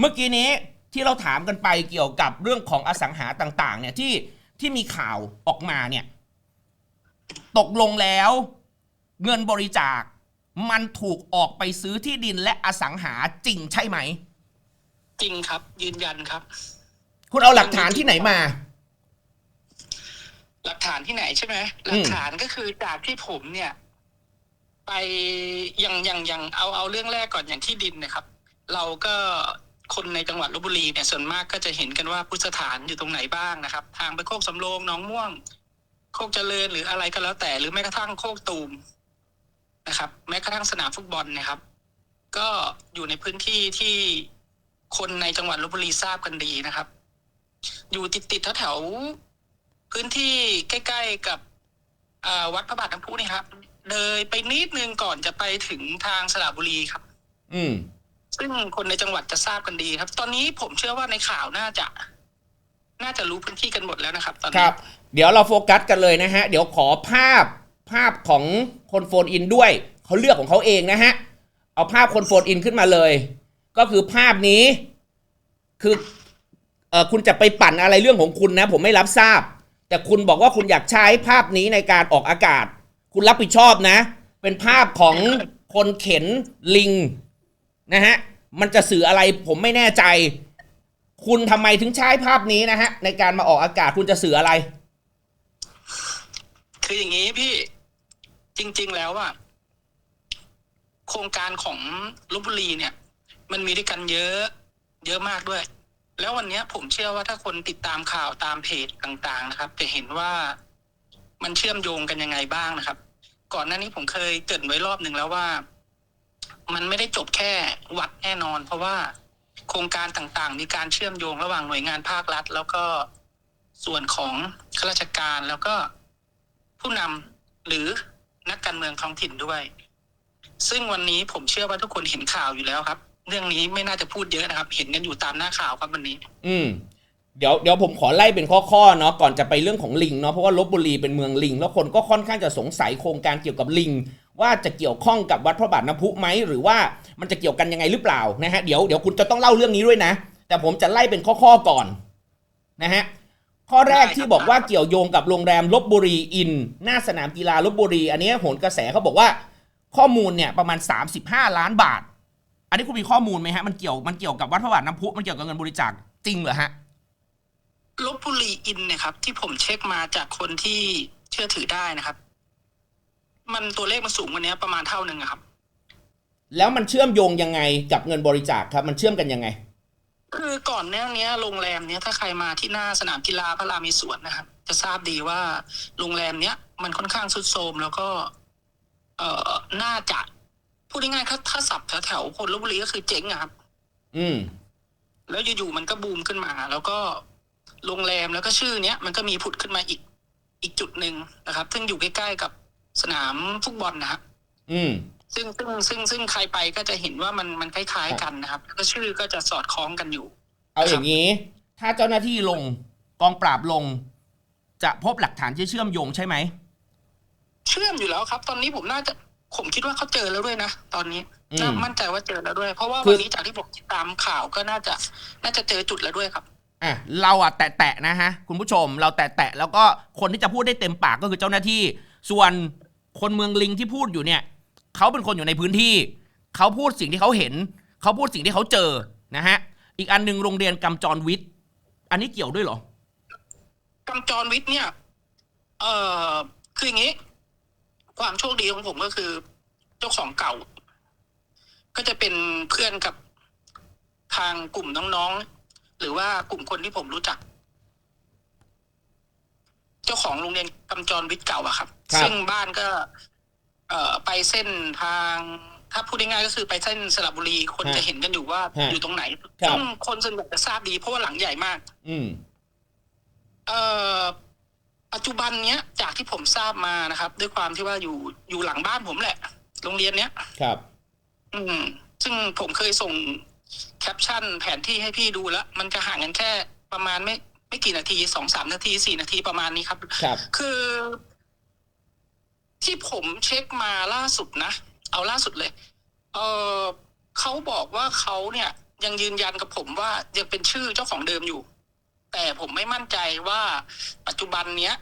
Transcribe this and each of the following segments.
เมื่อกี้นี้ที่เราถามกันไปเกี่ยวกับเรื่องของอสังหาต่าง ๆ เนี่ยที่ที่มีข่าวออกมาเนี่ย ตกลงแล้ว เงินบริจาค มันถูกออกไปซื้อที่ดินและอสังหาจริงใช่ไหม จริงครับ ยืนยันครับ คุณเอาหลักฐานที่ไหนมา หลักฐานที่ไหนใช่ไหมหลักฐานก็คือจากที่ผมเนี่ย ไปอย่างอย่างอย่างเอาเอาเรื่องแรกก่อนอย่างที่ดินนะครับ เราก็ คนในจังหวัดลบบุรีเนี่ยส่วนมากก็จะเห็นกันว่าพุทธสถานอยู่ตรงไหนบ้างนะครับ ทางไปโคกสำโรงหน้องม่วง โคกเจริญหรืออะไรก็แล้วแต่ หรือแม้กระทั่งโคกตูมนะครับ แม้กระทั่งสนามฟุตบอลนะครับ ก็อยู่ในพื้นที่ที่คนในจังหวัดลบบุรีทราบกันดีนะครับ อยู่ติดติดๆแถวๆพื้นที่ใกล้ๆกับวัดพระบาทน้ำพุนี่ครับเลยไปนิดนึงก่อนจะไปถึงทางสระบุรีครับ อืม ซึ่งคนในจังหวัดจะทราบกันดีครับ ตอนนี้ผมเชื่อว่าในข่าวน่าจะ น่าจะรู้พื้นที่กันหมดแล้วนะครับ ตอนคนี้ รับ เดี๋ยวเราโฟกัสกันเลยนะฮะ เดี๋ยวขอภาพภาพของคนโฟนอินด้วย เขาเลือกของเขาเองนะฮะ เอาภาพคนโฟนอินขึ้นมาเลย ก็คือภาพนี้ คือเออคุณจะไปปั่นอะไรเรื่องของคุณนะ ผมไม่รับทราบ แต่คุณบอกว่าคุณอยากใช้ภาพนี้ในการออกอากาศ คุณรับผิดชอบนะ เป็นภาพของคนเข็นลิงนะฮะ มันจะสื่ออะไรผมไม่แน่ใจ คุณทำไมถึงใช้ภาพนี้นะฮะ ในการมาออกอากาศคุณจะสื่ออะไร คืออย่างนี้พี่จริง ๆ แล้วอะโครงการของลบบุรีเนี่ย มันมีด้วยกันเยอะ เยอะมากด้วย แล้ววันนี้ผมเชื่อว่าถ้าคนติดตามข่าวตามเพจต่างๆ นะครับ จะเห็นว่ามันเชื่อมโยงกันยังไงบ้างนะครับ ก่อนหน้านี้ผมเคยเกริดไว้รอบหนึ่งแล้วว่า มันไม่ได้จบแค่วัดแน่นอน เพราะว่าโครงการต่างๆ มีการเชื่อมโยงระหว่างหน่วยงานภาครัฐ แล้วก็ส่วนของข้าราชการแล้วก็ผู้นำหรือนักการเมืองท้องถิ่นด้วย ซึ่งวันนี้ผมเชื่อว่าทุกคนเห็นข่าวอยู่แล้วครับ เรื่องนี้ไม่น่าจะพูดเยอะนะครับ เห็นกันอยู่ตามหน้าข่าวครับวันนี้ อืมเดี๋ยวเดี๋ยวผมขอไล่เป็นข้อๆเนาะก่อนจะไปเรื่องของลิงเนาะเพราะว่าลบบุรีเป็นเมืองลิง แล้วคนก็ค่อนข้างจะสงสัยโครงการเกี่ยวกับลิง ว่าจะเกี่ยวข้องกับวัดพระบาทน้ำพุไหมหรือว่ามันจะเกี่ยวกันยังไงหรือเปล่านะฮะเดี๋ยวเดี๋ยวคุณจะต้องเล่าเรื่องนี้ด้วยนะ แต่ผมจะไล่เป็นข้อๆก่อนนะฮะข้อแรกที่บอกว่าเกี่ยวโยงกับโรงแรมลบบุรีอิน หน้าสนามกีฬาลบบุรี อันนี้โหนกระแสเขาบอกว่า ข้อมูลเนี่ยประมาณ 35 ล้านบาท อันนี้คุณมีข้อมูลไหมฮะมันเกี่ยวมันเกี่ยวกับวัดพระบาทน้ำพุมันเกี่ยวกับเงินบริจาคจริงเหรอฮะลบบุรีอินเนยครับที่ผมเช็คมาจากคนที่เชื่อถือได้นะครับ มันตัวเลขมันสูงกว่านี้ประมาณเท่าหนึ่งอะครับ แล้วมันเชื่อมโยงยังไงกับเงินบริจาคครับ มันเชื่อมกันยังไง คือก่อนหน้านี้โรงแรมเนี้ยถ้าใครมาที่หน้าสนามกีฬาพระรามีสวนนะครับจะทราบดีว่าโรงแรมเนี้ยมันค่อนข้างสุดโทรมแล้วก็ เอ่อน่าจะพูดง่ายๆถ้าถ้าสับแถวๆคนลบบุรีก็คือเจ๊งอะครับ อืม แล้วอยู่ๆมันก็บูมขึ้นมา แล้วก็โรงแรมแล้วก็ชื่อเนี้ยมันก็มีผุดขึ้นมาอีกอีกจุดหนึ่งนะครับ ซึ่งอยู่ใกล้ๆกับ สนามฟุตบอลนะครับอืม ซึ่งซึ่งซึ่งซึ่งใครไปก็จะเห็นว่ามันมันคล้ายๆกันนะครับแล้วก็ชื่อก็จะสอดคล้องกันอยู่ เอาอย่างนี้ ถ้าเจ้าหน้าที่ลงกองปราบลง จะพบหลักฐานที่เชื่อมโยงใช่ไหม เชื่อมอยู่แล้วครับ ตอนนี้ผมน่าจะผมคิดว่าเขาเจอแล้วด้วยนะตอนนี้อืม น่ามั่นใจว่าเจอแล้วด้วย เพราะว่าคือวันนี้จากที่ผมติดตามข่าวก็น่าจะ น่าจะเจอจุดแล้วด้วยครับ อะเราอะแตะๆนะฮะ คุณผู้ชมเราแตะๆแล้วก็คนที่จะพูดได้เต็มปากก็คือเจ้าหน้าที่ ส่วนคนเมืองลิงที่พูดอยู่เนี่ยเขาเป็นคนอยู่ในพื้นที่ เขาพูดสิ่งที่เขาเห็น เขาพูดสิ่งที่เขาเจอนะฮะอีกอันหนึ่งโรงเรียนกำจรวิทย์ อันนี้เกี่ยวด้วยเหรอกำจรวิทย์เนี่ย เอ่อคืออย่างนี้ ความโชคดีของผมก็คือ เจ้าของเก่า ก็จะเป็นเพื่อนกับทางกลุ่มน้องๆ หรือว่ากลุ่มคนที่ผมรู้จัก จ้าของโรงเรียนกำจรวิทย์เก่าอะครับ ครับซึ่งบ้านก็ เอ่อไปเส้นทาง ถ้าพูดง่ายๆก็คือไปเส้นสระบุรีคนจะเห็นกันอยู่ว่าอยู่ตรงไหนครับ ซึ่งคนส่วนใหญ่จะทราบดีเพราะว่าหลังใหญ่มาก อืม เอ่อปัจจุบันเนี้ยจากที่ผมทราบมานะครับ ด้วยความที่ว่าอยู่อยู่หลังบ้านผมแหละ โรงเรียนเนี้ย ครับ อืม ซึ่งผมเคยส่งแคปชั่นแผนที่ให้พี่ดูแล้ว มันจะห่างกันแค่ประมาณไม่ ไม่กี่นาทีสองสามนาทีสี่นาทีประมาณนี้ครับ ครับ คือ ที่ผมเช็คมาล่าสุดนะ เอาล่าสุดเลย เออเขาบอกว่าเขาเนี่ย ยังยืนยันกับผมว่ายังเป็นชื่อเจ้าของเดิมอยู่ แต่ผมไม่มั่นใจว่าปัจจุบันเนี้ย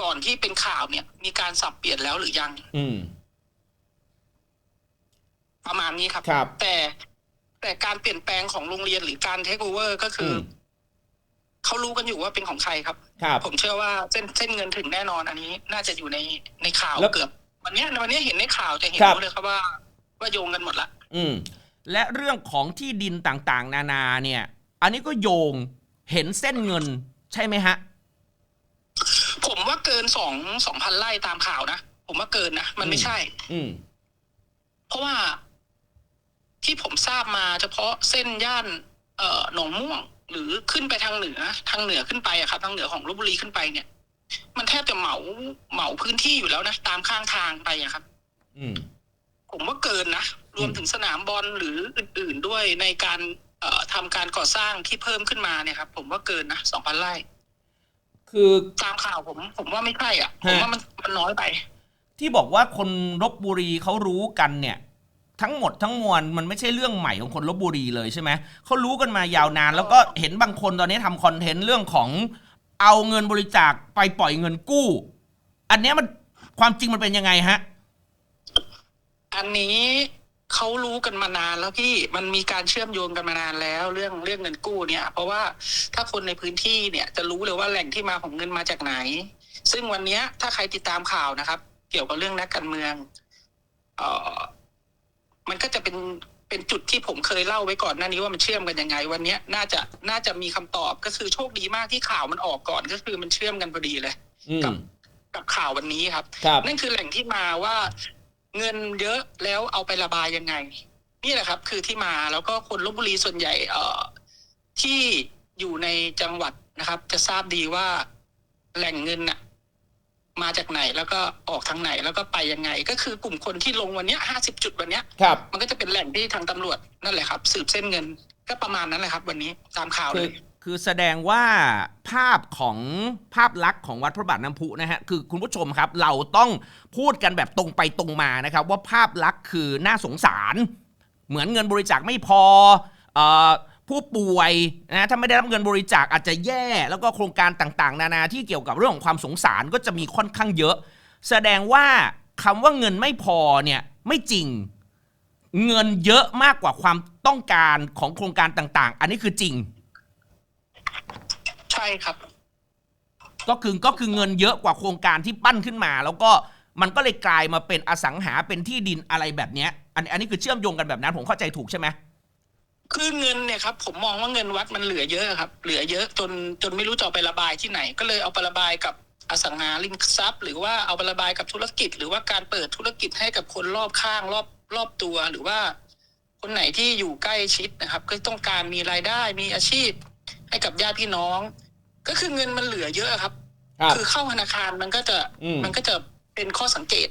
ก่อนที่เป็นข่าวเนี่ย มีการสับเปลี่ยนแล้วหรือยัง อืม ประมาณนี้ครับ ครับ แต่แต่การเปลี่ยนแปลงของโรงเรียนหรือการเทคโอเวอร์ก็คืออม เขารู้กันอยู่ว่าเป็นของใครครับ ครับผมเชื่อว่าเส้นเส้นเงินถึงแน่นอนอันนี้ น่าจะอยู่ในในข่าวแล้ว เกือบวันเนี้ยวันเนี้ยเห็นในข่าวจะเห็นครับรู้เลยครับว่า ว่าโยงกันหมดละ อืมและเรื่องของที่ดินต่างๆ นานาเนี่ย อันนี้ก็โยงเห็นเส้นเงินใช่ไหมฮะ ผมว่าเกินสองสองพันไร่ตามข่าวนะผมว่าเกินนะมันไม่อืมใช่ อืม เพราะว่าที่ผมทราบมาเฉพาะเส้นย่าน เอ่อหนองม่วง หรือขึ้นไปทางเหนือ ทางเหนือขึ้นไปอะครับ ทางเหนือของลบบุรีขึ้นไปเนี่ย มันแทบจะเหมาเหมาพื้นที่อยู่แล้วนะตามข้างทางไปอะครับ อืมผมว่าเกินนะรวมถึงสนามบอลหรืออื่น ๆด้วยในการเอ่อทำการก่อสร้างที่เพิ่มขึ้นมาเนี่ยครับผมว่าเกินนะสองพันไร่คือ ตามข่าวผม ผมว่าไม่ใช่อะ ผมว่ามันมันน้อยไป ที่บอกว่าคนลบบุรีเขารู้กันเนี่ย ทั้งหมดทั้งมวลมันไม่ใช่เรื่องใหม่ของคนลบบุรีเลยใช่ไหมเขารู้กันมายาวนาน แล้วก็เห็นบางคนตอนนี้ทำคอนเทนต์เรื่องของเอาเงินบริจาคไปปล่อยเงินกู้ อันเนี้ยมันความจริงมันเป็นยังไงฮะ อันนี้เขารู้กันมานานแล้วพี่มันมีการเชื่อมโยงกันมานานแล้ว เรื่องเรื่องเงินกู้เนี่ย เพราะว่าถ้าคนในพื้นที่เนี่ยจะรู้เลยว่าแหล่งที่มาของเงินมาจากไหน ซึ่งวันนี้ถ้าใครติดตามข่าวนะครับ เกี่ยวกับเรื่องนักการเมือง เอ่อ มันก็จะเป็นเป็นจุดที่ผมเคยเล่าไว้ก่อนหน้านี้ว่ามันเชื่อมกันยังไง วันเนี้ยน่าจะน่าจะมีคำตอบก็คือโชคดีมากที่ข่าวมันออกก่อนก็คือมันเชื่อมกันพอดีเลยอืมกับกับข่าววันนี้ครับครับนั่นคือแหล่งที่มาว่าเงินเยอะแล้วเอาไประบายยังไง นี่แหละครับ คือที่มาแล้วก็คนลบบุรีส่วนใหญ่ เอ่อที่อยู่ในจังหวัดนะครับ จะทราบดีว่าแหล่งเงินน่ะ มาจากไหนแล้วก็ออกทางไหนแล้วก็ไปยังไง ก็คือกลุ่มคนที่ลงวันเนี้ยห้าสิบจุดวันเนี้ยครับ มันก็จะเป็นแหล่งที่ทางตำรวจนั่นแหละครับ สืบเส้นเงินก็ประมาณนั้นแหละครับ วันนี้ตามข่าวคืเลอย คือแสดงว่าภาพของภาพลักษณ์ของวัดพระบาทน้ำพุนะฮะคือคุณผู้ชมครับ เราต้องพูดกันแบบตรงไปตรงมานะครับ ว่าภาพลักษณ์คือน่าสงสาร เหมือนเงินบริจาคไม่พอเออ ผู้ป่วยนะถ้าไม่ได้รับเงินบริจาคอาจจะแย่ แล้วก็โครงการต่างๆ นานาที่เกี่ยวกับเรื่องของความสงสารก็จะมีค่อนข้างเยอะ แสดงว่าคำว่าเงินไม่พอเนี่ยไม่จริง เงินเยอะมากกว่าความต้องการของโครงการต่างๆ อันนี้คือจริง ใช่ครับ ก็คือก็คือเงินเยอะกว่าโครงการที่ปั้นขึ้นมา แล้วก็มันก็เลยกลายมาเป็นอสังหาเป็นที่ดินอะไรแบบเนี้ยอันอันนี้คือเชื่อมโยงกันแบบนั้นผมเข้าใจถูกใช่ไหม คือเงินเนี่ยครับผมมองว่าเงินวัดมันเหลือเยอะครับ เหลือเยอะจนจนไม่รู้จะเอาไประบายที่ไหน ก็เลยเอาไประบายกับอสังหาริมทรัพย์ หรือว่าเอาไประบายกับธุรกิจ หรือว่าการเปิดธุรกิจให้กับคนรอบข้างรอบรอบตัวหรือว่า คนไหนที่อยู่ใกล้ชิดนะครับ ก็ต้องการมีรายได้มีอาชีพ ให้กับญาติพี่น้อง ก็คือเงินมันเหลือเยอะครับครับคือเข้าธนาคารมันก็จะอืมมันก็จะเป็นข้อสังเกต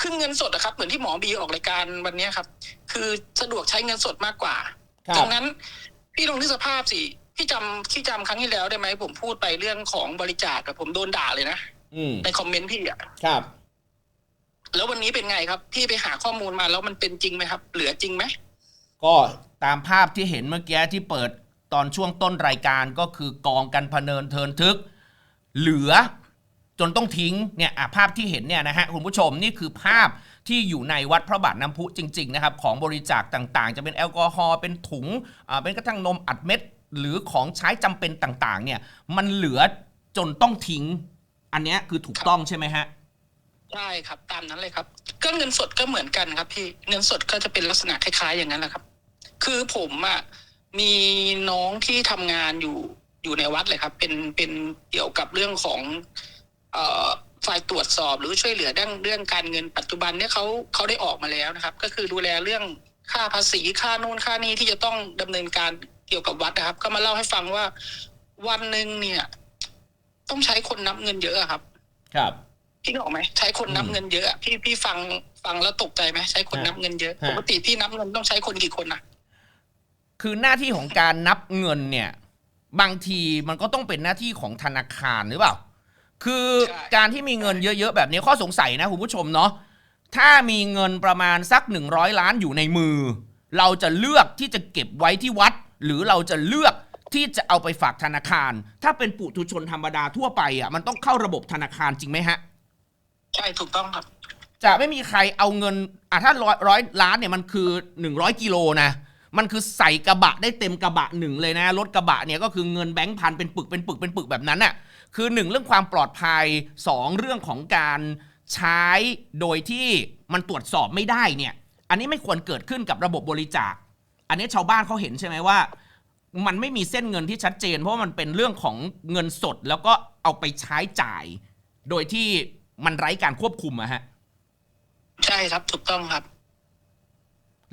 คือเงินสดอะครับ เหมือนที่หมอบีออกรายการวันเนี้ยครับ คือสะดวกใช้เงินสดมากกว่าครับ ดังนั้นพี่ลองนึกสภาพสิพี่จำพี่จำครั้งที่แล้วได้ไหมผมพูดไปเรื่องของบริจาคอะผมโดนด่าเลยนะอืมในคอมเมนต์พี่อะครับ แล้ววันนี้เป็นไงครับ พี่ไปหาข้อมูลมาแล้วมันเป็นจริงไหมครับ เหลือจริงไหมก็ตามภาพที่เห็นเมื่อกี้ที่เปิดตอนช่วงต้นรายการก็คือกองกันพะเนินเทินทึก เหลือจนต้องทิ้งเนี่ยอะภาพที่เห็นเนี่ยนะฮะคุณผู้ชมนี่คือภาพที่อยู่ในวัดพระบาทน้ำพุจริงๆนะครับของบริจาคต่างๆ จะเป็นแอลกอฮอล์เป็นถุงเป็นกระทั่งนมอัดเม็ด หรือของใช้จำเป็นต่างๆ เนี่ยมันเหลือจนต้องทิ้ง อันนี้คือถูกต้องใช่ไหมฮะใช่ครับตามนั้นเลยครับ ก็เงินสดก็เหมือนกันครับพี่เงินสดก็จะเป็นลักษณะคล้ายๆ อย่างนั้นแหละครับ คือผมอะมีน้องที่ทำงานอยู่อยู่ในวัดเลยครับ เป็นเป็นเกี่ยวกับเรื่องของ เอ่อ ฝ่ายตรวจสอบหรือช่วยเหลือเรื่องเรื่องการเงินปัจจุบันเนี่ยเขาเขาได้ออกมาแล้วนะครับ ก็คือดูแลเรื่องค่าภาษีค่านู่นค่านี้ที่จะต้องดำเนินการเกี่ยวกับวัดนะครับ ก็มาเล่าให้ฟังว่าวันหนึ่งเนี่ย ต้องใช้คนนับเงินเยอะอะครับ ครับพี่นึกออกไหมใช้คนนับอืมเงินเยอะอะพี่พี่ฟังฟังแล้วตกใจไหมใช้คนฮะนับเงินเยอะฮะปกติพี่นับเงินต้องใช้คนกี่คนนะคือหน้าที่ของการนับเงินเนี่ย บางทีมันก็ต้องเป็นหน้าที่ของธนาคารหรือเปล่า คือการที่มีเงินเยอะๆ แบบนี้ข้อสงสัยนะคุณผู้ชมเนาะถ้ามีเงินประมาณสัก 100 ล้านอยู่ในมือ เราจะเลือกที่จะเก็บไว้ที่วัด หรือเราจะเลือกที่จะเอาไปฝากธนาคาร ถ้าเป็นปุถุชนธรรมดาทั่วไปอะมันต้องเข้าระบบธนาคารจริงไหมฮะ ใช่ถูกต้องครับ จะไม่มีใครเอาเงินอะถ้าร้อยร้อยล้านเนี่ยมันคือ 100กิโลนะ มันคือใส่กระบะได้เต็มกระบะหนึ่งเลยนะรถกระบะเนี่ยก็คือเงินแบงค์พันเป็นปึกเป็นปึกเป็นปึกแบบนั้นน่ะคือหนึ่งเรื่องความปลอดภัยสองเรื่องของการใช้โดยที่มันตรวจสอบไม่ได้เนี่ยอันนี้ไม่ควรเกิดขึ้นกับระบบบริจาค อันนี้ชาวบ้านเขาเห็นใช่ไหมว่า มันไม่มีเส้นเงินที่ชัดเจน เพราะมันเป็นเรื่องของเงินสดแล้วก็เอาไปใช้จ่าย โดยที่มันไร้การควบคุมอะฮะใช่ครับถูกต้องครับ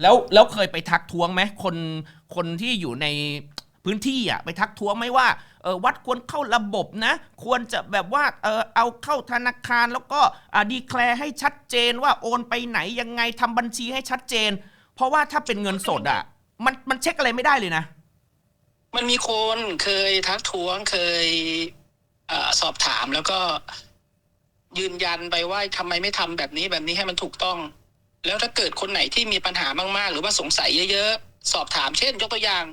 แล้วแล้วเคยไปทักท้วงไหมคนคนที่อยู่ในพื้นที่อะไปทักท้วงไหมว่าเออวัดควรเข้าระบบนะ ควรจะแบบว่าเออเอาเข้าธนาคารแล้วก็อ่าดีแคลร์ให้ชัดเจนว่าโอนไปไหนยังไงทำบัญชีให้ชัดเจน เพราะว่าถ้าเป็นเงินสดอะมันมันเช็คอะไรไม่ได้เลยนะ มันมีคนเคยทักท้วงเคยอสอบถามแล้วก็ยืนยันไปว่าทำไมไม่ทำแบบนี้แบบนี้ให้มันถูกต้อง แล้วถ้าเกิดคนไหนที่มีปัญหามากๆ หรือว่าสงสัยเยอะๆ สอบถามเช่น ยกตัวอย่าง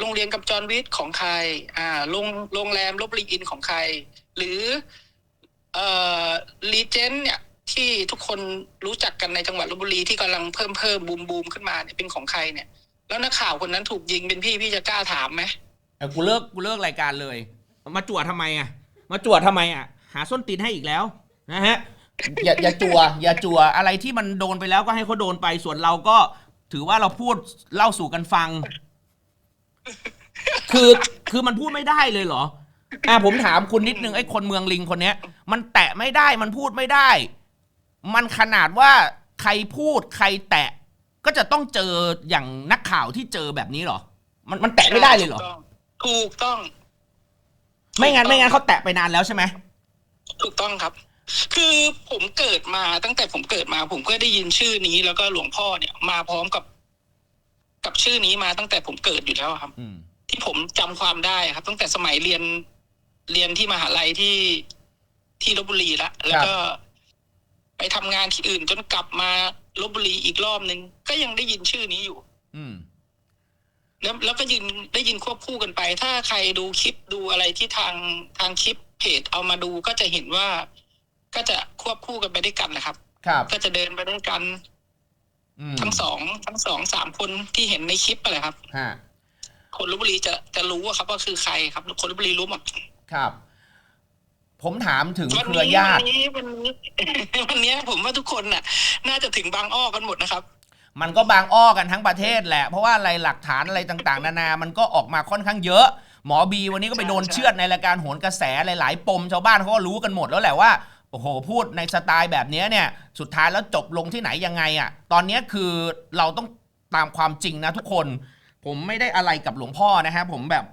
โรงเรียนกำจรวิทย์ของใครอ่าโรงโรงแรมลบลีอินของใคร หรือเอ่อรีเจนเนี่ยที่ทุกคนรู้จักกันในจังหวัดลบบุรีที่กำลังเพิ่มเพิ่มบูมบูมขึ้นมาเนี่ยเป็นของใครเนี่ย แล้วนักข่าวคนนั้นถูกยิงเป็นพี่พี่จะกล้าถามไหมเออกูเลิกกูเลิกรายการเลย มาจั่วทำไมอะ มาจั่วทำไมอะ หาส้นตีนให้อีกแล้วนะฮะ อย่าอย่าจั่วอย่าจั่วอะไรที่มันโดนไปแล้วก็ให้เขาโดนไปส่วนเราก็ถือว่าเราพูดเล่าสู่กันฟัง คือคือมันพูดไม่ได้เลยเหรออะผมถามคุณนิดนึงไอ้คนเมืองลิงคนเนี้ย มันแตะไม่ได้มันพูดไม่ได้ มันขนาดว่าใครพูดใครแตะ ก็จะต้องเจออย่างนักข่าวที่เจอแบบนี้เหรอ มันมันแตะไม่ได้เลยเหรอ ถูกต้อง ไม่งั้นไม่งั้นเขาแตะไปนานแล้วใช่ไหมถูกต้องครับ คือผมเกิดมาตั้งแต่ผมเกิดมา ผมก็ได้ยินชื่อนี้ แล้วก็หลวงพ่อเนี่ยมาพร้อมกับ กับชื่อนี้มาตั้งแต่ผมเกิดอยู่แล้วครับอืมที่ผมจำความได้ครับ ตั้งแต่สมัยเรียนเรียนที่มหาลัยที่ที่ลบบุรีละแล้วก็ ไปทำงานที่อื่นจนกลับมาลบบุรีอีกรอบนึง ก็ยังได้ยินชื่อนี้อยู่ อืมแล้วแล้วก็ยินได้ยินควบคู่กันไป ถ้าใครดูคลิปดูอะไรที่ทางทางคลิปเพจเอามาดูก็จะเห็นว่า ก็จะควบคู่กันไปด้วยกันนะครับ ครับ ก็จะเดินไปด้วยกัน อืมทั้งสองทั้งสองสามคนที่เห็นในคลิปอะไรครับ ฮะคนลบบุรีจะจะรู้อะครับว่าคือใครครับ คนลบบุรีรู้หมดครับ ผมถามถึงวันเครือนี้ญาวัตินี้วันนี้วันนี้ผมว่าทุกคนน่ะ น่าจะถึงบางอ้อกันหมดนะครับ มันก็บางอ้อกันทั้งประเทศแหละ เพราะว่าอะไรหลักฐานอะไรต่างๆ นานา มันก็ออกมาค่อนข้างเยอะ หมอบีวันนี้ก็ไปใช่โดนใช่ เชือดในรายการโหนกระแสหลายๆ ปมชาวบ้านเขาก็รู้กันหมดแล้วแหละว่า โอ้โหพูดในสไตล์แบบนี้เนี่ยสุดท้ายแล้วจบลงที่ไหนยังไงอะ่ะตอนนี้คือเราต้องตามความจริงนะทุกคน ผมไม่ได้อะไรกับหลวงพ่อนะฮะผมแบบ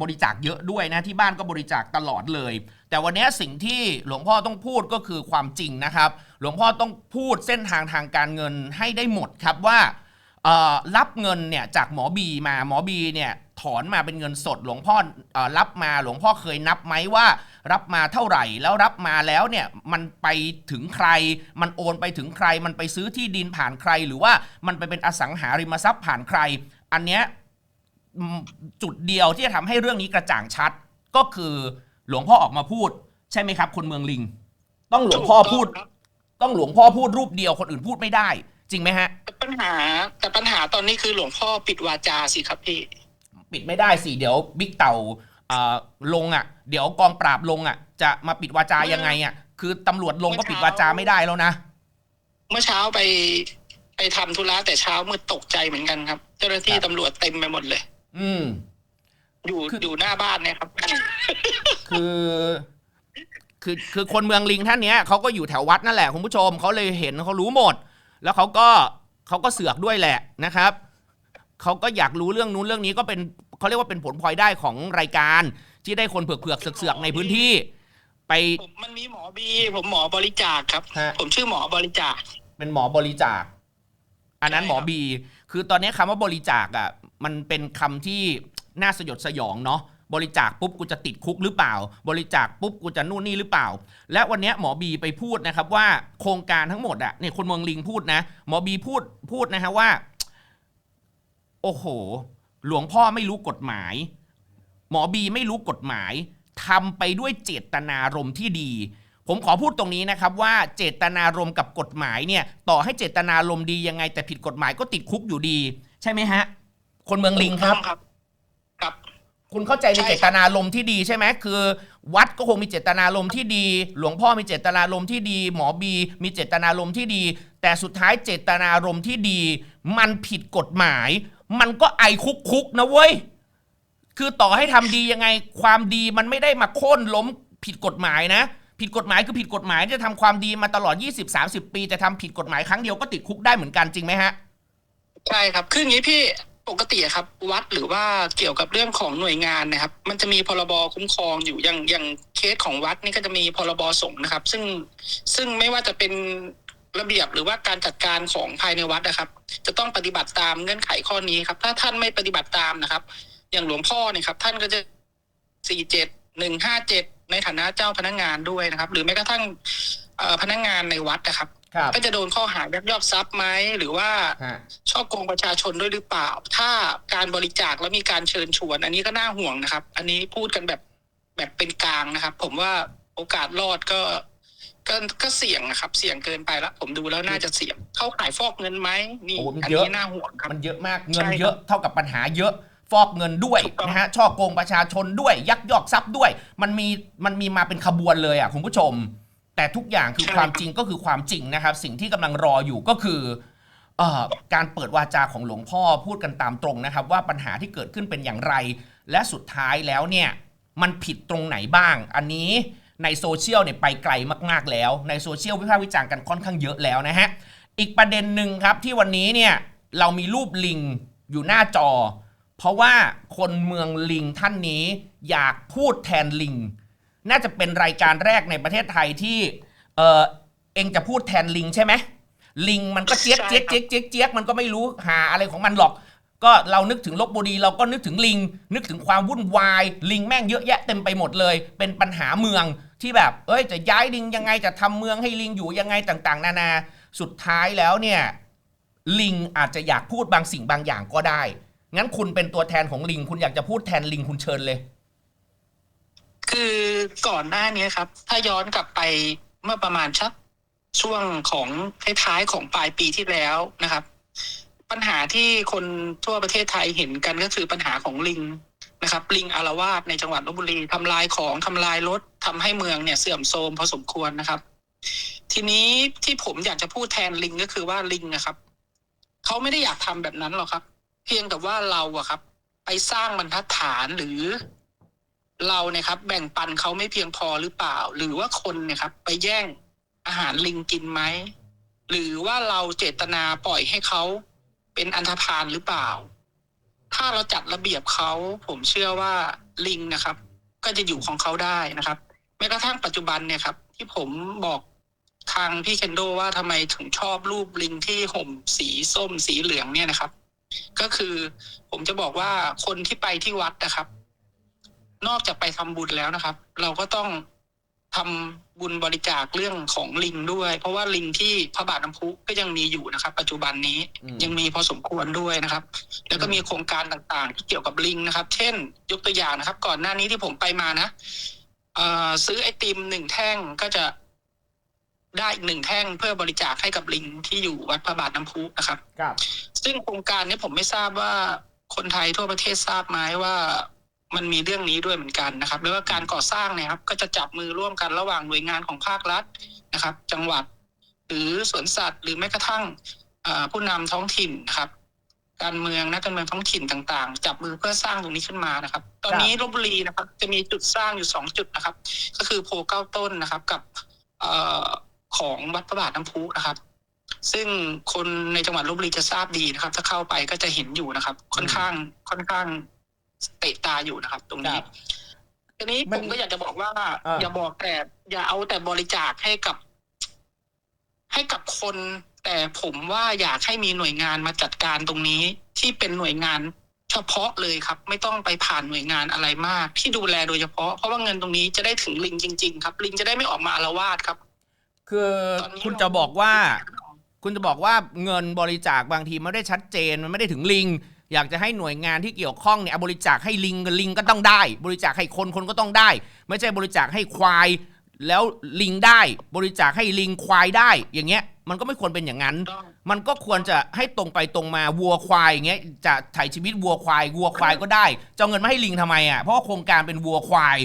บริจาคเยอะด้วยนะที่บ้านก็บริจาคตลอดเลย แต่วันนี้สิ่งที่หลวงพ่อต้องพูดก็คือความจริงนะครับ หลวงพ่อต้องพูดเส้นทางทางการเงินให้ได้หมดครับว่ารับเงินเนี่ยจากหมอบีมาหมอบีเนี่ย อนมาเป็นเงินสดหลวงพ่อเออรับมาหลวงพ่อเคยนับไหมว่า รับมาเท่าไหร่แล้วรับมาแล้วเนี่ยมันไปถึงใคร มันโอนไปถึงใคร มันไปซื้อที่ดินผ่านใคร หรือว่ามันไปเป็นอสังหาริมทรัพย์ผ่านใคร อันเนี้ยอืมจุดเดียวที่จะทำให้เรื่องนี้กระจ่างชัด ก็คือหลวงพ่อออกมาพูด ใช่ไหมครับ คนเมืองลิง ต้องหลวงพ่อพูดถูกต้องครับต้องหลวงพ่อพูดรูปเดียวคนอื่นพูดไม่ได้ จริงไหมฮะแต่ปัญหาแต่ปัญหาตอนนี้คือหลวงพ่อปิดวาจาสิครับพี่ ปิดไม่ได้สิเดี๋ยวบิ๊กเต่าเอ่อลงอะ เดี๋ยวกองปราบลงอะ จะมาปิดวาจายังไงอะ คือตำรวจลงก็ปิดวาจาไม่ได้แล้วนะ เมื่อเช้าไปไปทำธุระแต่เช้ามืดตกใจเหมือนกันครับ เจ้าหน้าที่ครับ ตำรวจเต็มไปหมดเลย อืม อยู่คืออยู่หน้าบ้านเนี่ยครับ คือ คือคือคนเมืองลิงท่านเนี้ยเขาก็อยู่แถววัดนั่นแหละคุณผู้ชมเขาเลยเห็นเขารู้หมด แล้วเขาก็เขาก็เสือกด้วยแหละนะครับ เขาก็อยากรู้เรื่องนู้นเรื่องนี้ก็เป็นเขาเรียกว่าเป็นผลพลอยได้ของรายการ ที่ได้คนเผือกๆเสือกๆในพื้นที่ ไปผมมันมีหมอบี ผมหมอบริจาคครับ ฮะ ผมชื่อหมอบริจาค เป็นหมอบริจาค อันนั้นใช่หมอครับบี คือตอนนี้คำว่าบริจาคอะมันเป็นคำที่น่าสยดสยองเนาะบริจาคปุ๊บกูจะติดคุกหรือเปล่า บริจาคปุ๊บกูจะนู่นนี่หรือเปล่า และวันนี้หมอบีไปพูดนะครับว่าโครงการทั้งหมดอะเนี่ยคนเมืองลิงพูดนะ หมอบีพูดพูดนะฮะว่า โอ้โห หลวงพ่อไม่รู้กฎหมาย หมอบีไม่รู้กฎหมายทำไปด้วยเจตนารมณ์ที่ดี ผมขอพูดตรงนี้นะครับว่าเจตนารมณ์กับกฎหมายเนี่ย ต่อให้เจตนารมณ์ดียังไง แต่ผิดกฎหมายก็ติดคุกอยู่ดี ใช่ไหมฮะ คนเมืองลิงครับ ครับ ครับ คุณเข้าใจในใช่ครับเจตนารมณ์ที่ดีใช่ไหมคือ วัดก็คงมีเจตนารมณ์ที่ดี หลวงพ่อมีเจตนารมณ์ที่ดี หมอบีมีเจตนารมณ์ที่ดี แต่สุดท้ายเจตนารมณ์ที่ดี มันผิดกฎหมาย มันก็ไอคุกคุกนะเว้ย คือต่อให้ทำดียังไง ความดีมันไม่ได้มาโค่นล้มผิดกฎหมายนะ ผิดกฎหมายคือผิดกฎหมายจะทำความดีมาตลอด 20-30 ปี แต่ทำผิดกฎหมายครั้งเดียวก็ติดคุกได้เหมือนกันจริงไหมฮะ ใช่ครับ คืออย่างนี้พี่ปกติครับวัดหรือว่าเกี่ยวกับเรื่องของหน่วยงานนะครับ มันจะมีพรบคุ้มครองอยู่อย่างอย่างเคสของวัดนี่ก็จะมีพรบสงฆ์นะครับ ซึ่งซึ่งไม่ว่าจะเป็น ระเบียบหรือว่าการจัดการของภายในวัดนะครับ จะต้องปฏิบัติตามเงื่อนไขข้อนี้ครับ ถ้าท่านไม่ปฏิบัติตามนะครับ อย่างหลวงพ่อเนี่ยครับ ท่านก็จะสี่เจ็ดหนึ่งห้าเจ็ดในฐานะเจ้าพนักงานด้วยนะครับ หรือแม้กระทั่งเอ่อพนักงานในวัดนะครับครับก็จะโดนข้อหายักยอกทรัพย์ไหมหรือว่าฮะช่อโกงประชาชนด้วยหรือเปล่า ถ้าการบริจาคแล้วมีการเชิญชวน อันนี้ก็น่าห่วงนะครับ อันนี้พูดกันแบบแบบเป็นกลางนะครับ ผมว่าโอกาสรอดก็ ก็ก็เสี่ยงนะครับ เสี่ยงเกินไปแล้วผมดูแล้วน่าจะเสี่ยง เข้าขายฟอกเงินไหมนี่โอ้มันอันเยอะ นี้น่าห่วงครับ มันเยอะมากใช่เงินครับเยอะเท่ากับปัญหาเยอะ ฟอกเงินด้วยถูกต้อง นะฮะช่อโกงประชาชนด้วย ยักยอกทรัพย์ด้วย มันมีมันมีมาเป็นขบวนเลยอะคุณผู้ชม แต่ทุกอย่างคือความจริงก็คือความจริงนะครับ สิ่งที่กำลังรออยู่ก็คือเอ่อการเปิดวาจาของหลวงพ่อพูดกันตามตรงนะครับ ว่าปัญหาที่เกิดขึ้นเป็นอย่างไร และสุดท้ายแล้วเนี่ย มันผิดตรงไหนบ้าง อันนี้ ในโซเชียลเนี่ยไปไกลมาก ๆ แล้ว ในโซเชียลวิพากษ์วิจารณ์กันค่อนข้างเยอะแล้วนะฮะ อีกประเด็นหนึ่งครับที่วันนี้เนี่ยเรามีรูปลิงอยู่หน้าจอ เพราะว่าคนเมืองลิงท่านนี้อยากพูดแทนลิง น่าจะเป็นรายการแรกในประเทศไทยที่เออเองจะพูดแทนลิงใช่ไหมลิงมันก็เจี๊ยกเจี๊ยกเจี๊ยกเจี๊ยกเจี๊ยกมันก็ไม่รู้หาอะไรของมันหรอก ก็เรานึกถึงลบบุรีเราก็นึกถึงลิง นึกถึงความวุ่นวาย ลิงแม่งเยอะแยะเต็มไปหมดเลย เป็นปัญหาเมือง ที่แบบ เอ้ย จะย้ายลิงยังไง จะทำเมืองให้ลิงอยู่ยังไงต่างๆ นานา สุดท้ายแล้วเนี่ย ลิงอาจจะอยากพูดบางสิ่งบางอย่างก็ได้ งั้นคุณเป็นตัวแทนของลิง คุณอยากจะพูดแทนลิงคุณเชิญเลย คือก่อนหน้านี้ครับ ถ้าย้อนกลับไปเมื่อประมาณชักช่วงของท้ายๆของปลายปีที่แล้วนะครับ ปัญหาที่คนทั่วประเทศไทยเห็นกันก็คือปัญหาของลิง นะครับลิงอารวาสในจังหวัดลบบุรีทำลายของทำลายรถทำให้เมืองเนี่ยเสื่อมโทรมพอสมควรนะครับ ทีนี้ที่ผมอยากจะพูดแทนลิงก็คือว่าลิงนะครับเขาไม่ได้อยากทำแบบนั้นหรอกครับ เพียงแต่ว่าเราอะครับ ไปสร้างบรรทัดฐานหรือ เราเนี่ยครับ แบ่งปันเขาไม่เพียงพอหรือเปล่า หรือว่าคนเนี่ยครับ ไปแย่งอาหารลิงกินไหมหรือว่าเราเจตนาปล่อยให้เขาเป็นอันธพาลหรือเปล่า ถ้าเราจัดระเบียบเขาผมเชื่อว่าลิงนะครับ ก็จะอยู่ของเขาได้นะครับแม้กระทั่งปัจจุบันเนี่ยครับ ที่ผมบอกทางพี่เคนโดว่าทำไมถึงชอบรูปลิงที่ห่มสีส้มสีเหลืองเนี่ยนะครับ ก็คือผมจะบอกว่าคนที่ไปที่วัดนะครับ นอกจากไปทำบุญแล้วนะครับ เราก็ต้อง ทำบุญบริจาคเรื่องของลิงด้วย เพราะว่าลิงที่พระบาทน้ำพุก็ยังมีอยู่นะครับ ปัจจุบันนี้อืมยังมีพอสมควรด้วยนะครับ แล้วก็มีโครงการต่างๆ ที่เกี่ยวกับลิงนะครับ เช่น ยกตัวอย่างนะครับ ก่อนหน้านี้ที่ผมไปมานะเอ่อซื้อไอติมหนึ่งแท่งก็จะได้อีกหนึ่งแท่งเพื่อบริจาคให้กับลิงที่อยู่วัดพระบาทน้ำพุนะครับ ครับ ซึ่งโครงการนี้ผมไม่ทราบว่าคนไทยทั่วประเทศทราบไหมว่า มันมีเรื่องนี้ด้วยเหมือนกันนะครับ แล้วก็การก่อสร้างเนี่ยครับ ก็จะจับมือร่วมกันระหว่างหน่วยงานของภาครัฐนะครับ จังหวัด หรือสวนสัตว์ หรือแม้กระทั่งผู้นำท้องถิ่นนะครับ การเมืองนักการเมืองท้องถิ่นต่างๆ จับมือเพื่อสร้างตรงนี้ขึ้นมานะครับ ตอนนี้ลบบุรีนะครับ จะมีจุดสร้างอยู่สองจุดนะครับ ก็คือโพเก้าต้นนะครับ กับอของวัดพระบาทน้ำพุนะครับ ซึ่งคนในจังหวัดลบบุรีจะทราบดีนะครับ ถ้าเข้าไปก็จะเห็นอยู่นะครับ ค่อนข้างค่อนข้าง เตะตาอยู่นะครับ ตรงคนี้รับทีนี้มัผนมก็อยากจะบอกว่าอ่า อย่าบอกแต่ อย่าเอาแต่บริจาคให้กับ ให้กับคน แต่ผมว่าอยากให้มีหน่วยงานมาจัดการตรงนี้ ที่เป็นหน่วยงานเฉพาะเลยครับ ไม่ต้องไปผ่านหน่วยงานอะไรมาก ที่ดูแลโดยเฉพาะ เพราะว่าเงินตรงนี้จะได้ถึงลิงจริง ๆ ครับ ลิงจะได้ไม่ออกมาอาละวาดครับ คือตอนนี้คุณจะบอกว่า คุณจะบอกว่าเงินบริจาคบางทีไม่ได้ชัดเจนมันไม่ได้ถึงลิง อยากจะให้หน่วยงานที่เกี่ยวข้องเนี่ยเอาบริจาคให้ลิงลิงก็ต้องได้ บริจาคให้คนคนก็ต้องได้ ไม่ใช่บริจาคให้ควาย แล้วลิงได้ บริจาคให้ลิงควายได้ อย่างเงี้ย มันก็ไม่ควรเป็นอย่างนั้นต้องมันก็ควรจะให้ตรงไปตรงมาวัวควายอย่างเงี้ยจะถ่ายชีวิตวัวควายวัวควายก็ได้จะเอาเงินมาให้ลิงทำไมอะเพราะว่าโครงการเป็นวัวควาย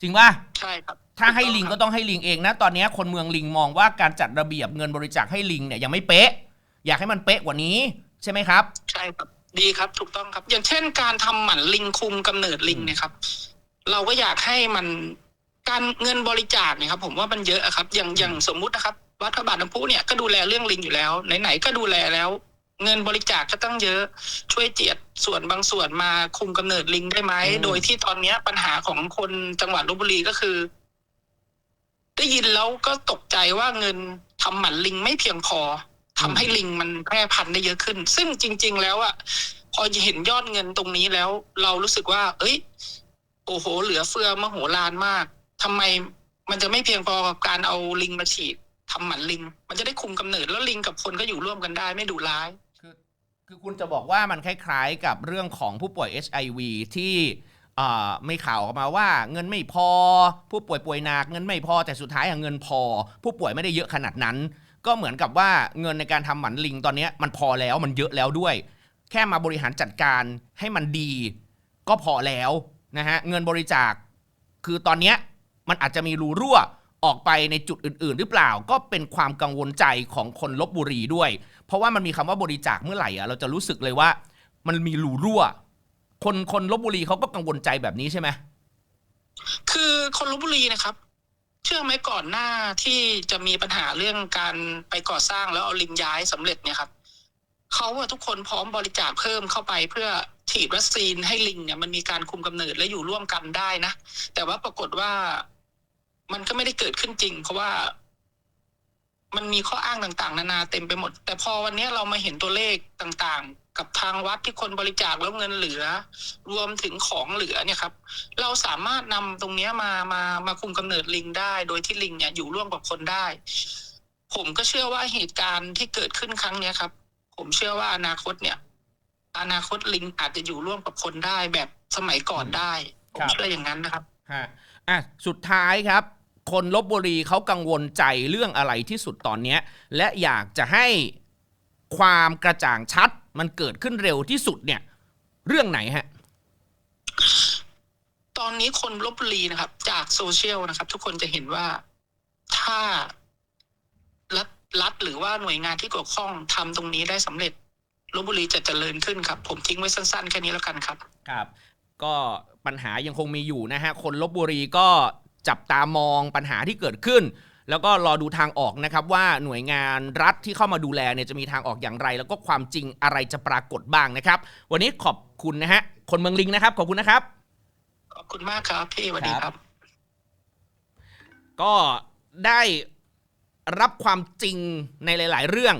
จริงป่ะใช่ครับถ้าให้ลิงก็ต้องให้ลิงเองนะตอนนี้คนเมืองลิงมองว่าการจัดระเบียบเงินบริจาคให้ลิงเนี่ยยังไม่เป๊ะ อยากให้มันเป๊ะกว่านี้ ใช่ไหมครับ ใช่ครับ ดีครับถูกต้องครับ อย่างเช่นการทำหมันลิงคุมกำเนิดลิงเนะครับ เราก็อยากให้มันการเงินบริจาคเนี่ยครับ ผมว่ามันเยอะอะครับ อย่างอย่างสมมุตินะครับวัดพระบาทน้ำพุเนี่ยก็ดูแลเรื่องลิงอยู่แล้วไหนๆก็ดูแลแล้ว เงินบริจาคก็ตั้งเยอะ ช่วยเจียดส่วนบางส่วนมาคุมกำเนิดลิงได้ไหมอืมโดยที่ตอนเนี้ยปัญหาของคนจังหวัดลบบุรีก็คือ ได้ยินแล้วก็ตกใจว่าเงินทำหมันลิงไม่เพียงพอ ทำให้ลิงมันแพร่พันธุ์ได้เยอะขึ้น ซึ่งจริง ๆ แล้วอะพอเห็นยอดเงินตรงนี้แล้ว เรารู้สึกว่า เอ้ย โอ้โห เหลือเฟือมโหฬารมากทำไมมันจะไม่เพียงพอกับการเอาลิงมาฉีดทำหมันลิง มันจะได้คุมกำเนิดแล้วลิงกับคนก็อยู่ร่วมกันได้ไม่ดุร้าย คือคือคุณจะบอกว่ามันคล้ายๆ กับเรื่องของผู้ป่วย HIV ที่อ่าไม่ข่าวออกมาว่าเงินไม่พอ ผู้ป่วยป่วยหนักเงินไม่พอแต่สุดท้ายอะเงินพอ ผู้ป่วยไม่ได้เยอะขนาดนั้น ก็เหมือนกับว่าเงินในการทำหมันลิงตอนนี้มันพอแล้วมันเยอะแล้วด้วย แค่มาบริหารจัดการให้มันดี ก็พอแล้วนะฮะเงินบริจาค คือตอนนี้มันอาจจะมีรูรั่วออกไปในจุดอื่น ๆ หรือเปล่า ก็เป็นความกังวลใจของคนลบบุรีด้วย เพราะว่ามันมีคำว่าบริจาคเมื่อไหร่อะเราจะรู้สึกเลยว่า มันมีรูรั่ว คนคนลบบุรีเขาก็กังวลใจแบบนี้ใช่ไหมคือคนลบบุรีนะครับ เชื่อไหมก่อนหน้าที่จะมีปัญหาเรื่องการไปก่อสร้างแล้วเอาลิงย้ายสำเร็จเนี่ยครับเขาอะทุกคนพร้อมบริจาคเพิ่มเข้าไปเพื่อฉีดวัคซีนให้ลิงเนี่ยมันมีการคุมกำเนิดและอยู่ร่วมกันได้นะ แต่ว่าปรากฏว่ามันก็ไม่ได้เกิดขึ้นจริง เพราะว่ามันมีข้ออ้างต่าง ๆ นานาเต็มไปหมด แต่พอวันนี้เรามาเห็นตัวเลขต่างๆ กับทางวัดที่คนบริจาคแล้วเงินเหลือ รวมถึงของเหลือเนี่ยครับ เราสามารถนำตรงเนี้ยมามามาคุมกำเนิดลิงได้ โดยที่ลิงเนี่ยอยู่ร่วมกับคนได้ ผมก็เชื่อว่าเหตุการณ์ที่เกิดขึ้นครั้งเนี้ยครับ ผมเชื่อว่าอนาคตเนี่ย อนาคตลิงอาจจะอยู่ร่วมกับคนได้แบบสมัยก่อนได้ผมเชื่ออย่างนั้นนะครับฮะอะสุดท้ายครับ คนลบบุรีเขากังวลใจเรื่องอะไรที่สุดตอนเนี้ย และอยากจะให้ความกระจ่างชัด มันเกิดขึ้นเร็วที่สุดเนี่ย เรื่องไหนฮะ ตอนนี้คนลบบุรีนะครับ จากโซเชียลนะครับ ทุกคนจะเห็นว่าถ้ารัฐรัฐหรือว่าหน่วยงานที่เกี่ยวข้องทำตรงนี้ได้สำเร็จลบบุรีจะเจริญขึ้นครับ ผมทิ้งไว้สั้นๆแค่นี้แล้วกันครับ ครับ ก็ปัญหายังคงมีอยู่นะฮะคนลบบุรีก็จับตามองปัญหาที่เกิดขึ้น แล้วก็รอดูทางออกนะครับว่าหน่วยงานรัฐที่เข้ามาดูแลเนี่ยจะมีทางออกอย่างไร แล้วก็ความจริงอะไรจะปรากฏบ้างนะครับ วันนี้ขอบคุณนะฮะคนเมืองลิงนะครับ ขอบคุณนะครับ ขอบคุณมากครับพี่สวัสดีครับ ก็ได้รับความจริงในหลาย ๆ เรื่อง